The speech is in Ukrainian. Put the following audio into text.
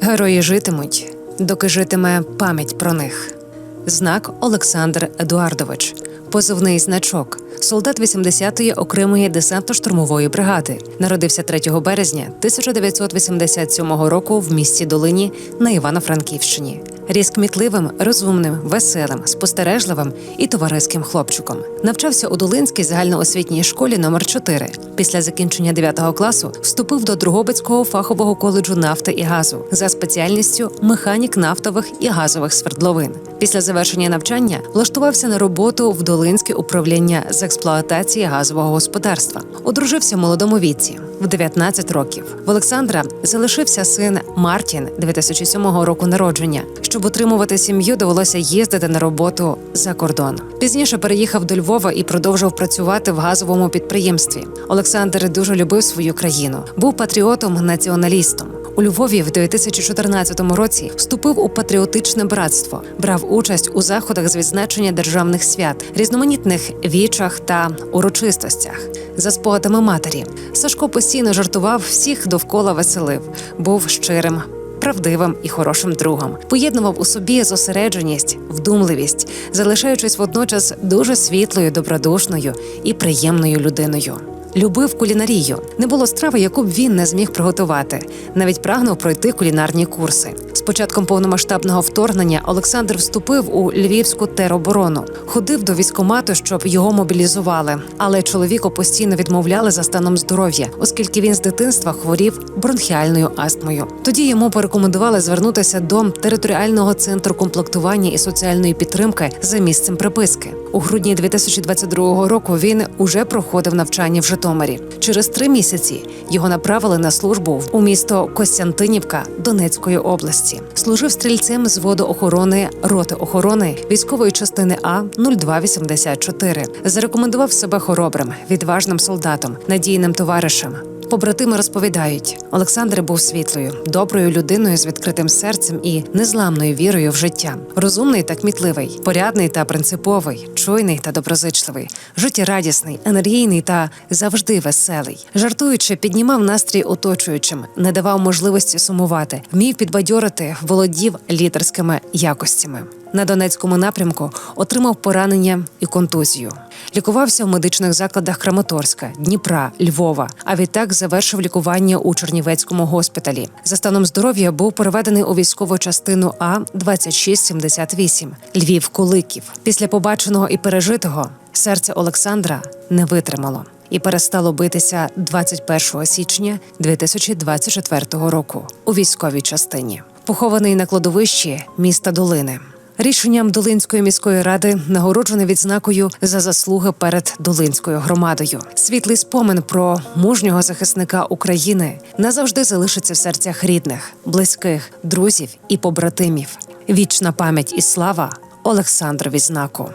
Герої житимуть, доки житиме пам'ять про них. Знак Олександр Едуардович, позивний значок, солдат 80-ї окремої десантно-штурмової бригади. Народився 3 березня 1987 року в місті Долині на Івано-Франківщині. Ріс кмітливим, розумним, веселим, спостережливим і товариським хлопчиком. Навчався у Долинській загальноосвітній школі номер 4 Після закінчення 9 класу вступив до Другобицького фахового коледжу нафти і газу за спеціальністю механік нафтових і газових свердловин. Після завершення навчання влаштувався на роботу в Долинське управління з експлуатації газового господарства. Одружився в молодому віці в 19 років. В Олександра залишився син Мартін 2007 року народження. Щоб утримувати сім'ю, довелося їздити на роботу за кордон. Пізніше переїхав до Львова і продовжив працювати в газовому підприємстві. Олександр дуже любив свою країну, був патріотом, націоналістом. У Львові в 2014 році вступив у патріотичне братство, брав участь у заходах з відзначення державних свят, різноманітних вічах та урочистостях. За спогадами матері Сашко постійно жартував, всіх довкола веселив, був щирим. Правдивим і хорошим другом поєднував у собі зосередженість, вдумливість, залишаючись водночас дуже світлою, добродушною і приємною людиною. Любив кулінарію. Не було страви, яку б він не зміг приготувати. Навіть прагнув пройти кулінарні курси. З початком повномасштабного вторгнення Олександр вступив у львівську тероборону. Ходив до військомату, щоб його мобілізували. Але чоловіку постійно відмовляли за станом здоров'я, оскільки він з дитинства хворів бронхіальною астмою. Тоді йому порекомендували звернутися до територіального центру комплектування і соціальної підтримки за місцем приписки. У грудні 2022 року він уже проходив навчання в Житомирі. Через три місяці його направили на службу у місто Костянтинівка Донецької області. Служив стрільцем з водоохорони роти охорони військової частини А 0284. Зарекомендував себе хоробрим, відважним солдатом, надійним товаришем. Побратими розповідають, Олександр був світлою, доброю людиною з відкритим серцем і незламною вірою в життя. Розумний та кмітливий, порядний та принциповий, чуйний та доброзичливий, життєрадісний, енергійний та завжди веселий. Жартуючи, піднімав настрій оточуючим, не давав можливості сумувати, вмів підбадьорити, володів лідерськими якостями. На Донецькому напрямку отримав поранення і контузію. Лікувався в медичних закладах Краматорська, Дніпра, Львова. А відтак завершив лікування у Чернівецькому госпіталі. За станом здоров'я був переведений у військову частину А 2678 Львів Куликів. Після побаченого і пережитого серце Олександра не витримало і перестало битися 21 січня 2024 року у військовій частині. Похований на кладовищі міста Долини. Рішенням Долинської міської ради нагороджений відзнакою за заслуги перед Долинською громадою. Світлий спомин про мужнього захисника України назавжди залишиться в серцях рідних, близьких, друзів і побратимів. Вічна пам'ять і слава Олександрові знаку.